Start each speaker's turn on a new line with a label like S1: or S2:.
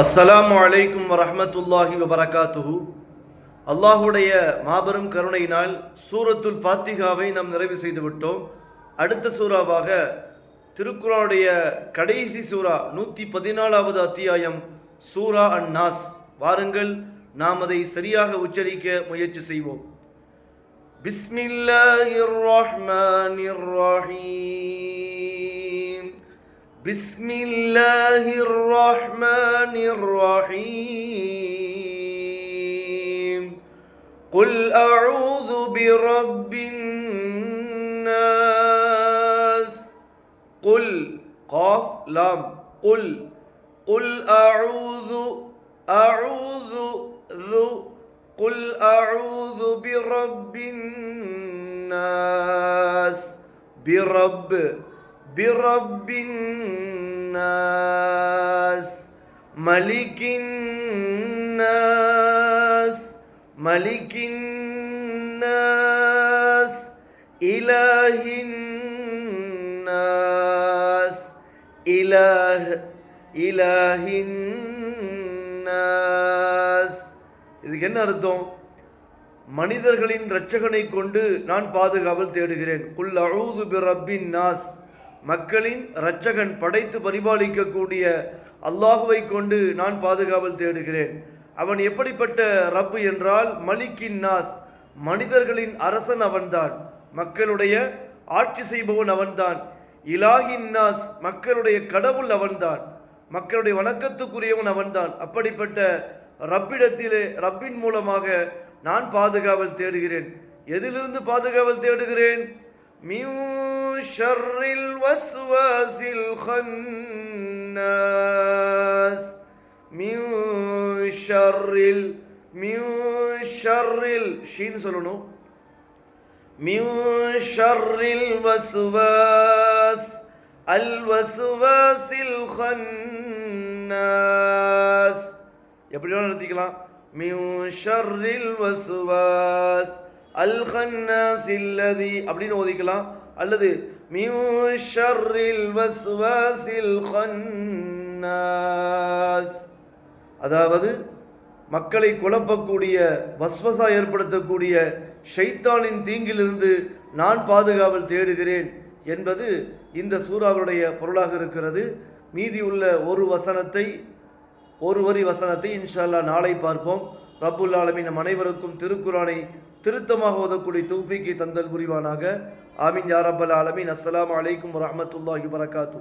S1: அஸ்ஸலாமு அலைக்கும் வரமத்துல்லாஹி வபரகாத்துஹு அல்லாஹுடைய மாபெரும் கருணையினால் சூரத்துல் ஃபாத்திகாவை நாம் நிறைவு செய்து விட்டோம் அடுத்த சூறாவாக திருக்குறானுடைய கடைசி சூரா நூற்றி பதினாலாவது அத்தியாயம் சூரா அன் நாஸ் வாருங்கள் நாம் அதை சரியாக உச்சரிக்க முயற்சி செய்வோம். பிஸ்மில்லாஹிர் ரஹ்மானிர் ரஹீம். بسم الله الرحمن الرحيم. قل أعوذ برب الناس. قل قاف لام. قل قل أعوذ أعوذ ذو. قل أعوذ برب الناس. برب برب الناس ملك الناس ملك الناس إله الناس إله إله الناس இதுக்கு என்ன அர்த்தம் மனிதர்களின் இரட்சகனை கொண்டு நான் பாதுகாவல் தேடுகிறேன் குல் அழுது பிரப்பின் நாஸ் மக்களின் இரட்சகன் படைத்து பரிபாலிக்கக்கூடிய அல்லாஹுவை கொண்டு நான் பாதுகாவல் தேடுகிறேன். அவன் எப்படிப்பட்ட ரப்பு என்றால் மலிக்கின் நாஸ் மனிதர்களின் அரசன் அவன்தான். மக்களுடைய ஆட்சி செய்பவன் அவன்தான். இலாஹின் நாஸ் மக்களுடைய கடவுள் அவன்தான். மக்களுடைய வணக்கத்துக்குரியவன் அவன்தான். அப்படிப்பட்ட ரப்பிடத்திலே ரப்பின் மூலமாக நான் பாதுகாவல் தேடுகிறேன். எதிலிருந்து பாதுகாவல் தேடுகிறேன்? மியூ ஷர்ரில் வஸ்வாசில் خناس மியூ ஷர்ரில் மியூ ஷர்ரில் ஷீன் சொல்லணும் மியூ ஷர்ரில் வஸ்வாஸ் அல் வஸ்வாசில் خناس எப்படி வேணாலும் நிறுத்திக்கலாம் மியூ ஷர்ரில் வசுவாஸ் அல் ஹன்னாஸ் இல்லதி அப்படின்னு ஓதிக்கலாம் அல்லது மியூ ஷர்ரில் ஹன்னாஸ் அதாவது மக்களை குழப்பக்கூடிய வஸ்வசா ஏற்படுத்தக்கூடிய ஷைத்தானின் தீங்கிலிருந்து நான் பாதுகாவல் தேடுகிறேன் என்பது இந்த சூறாவுடைய பொருளாக இருக்கிறது. மீதி உள்ள ஒரு வசனத்தை ஒரு வரி வசனத்தை இன்ஷால்லா நாளை பார்ப்போம். ரப்புல் ஆலமின் நம் அனைவருக்கும் திருக்குறானை திருத்தமாக ஓதக்கூடிய தூஃபிக்கு தந்தல் புரிவானாக. ஆமீன் யார் ரப்பல் ஆலமின். அஸ்ஸலாமு அலைக்கும் வரமத்துல்லாஹி வரகாத்து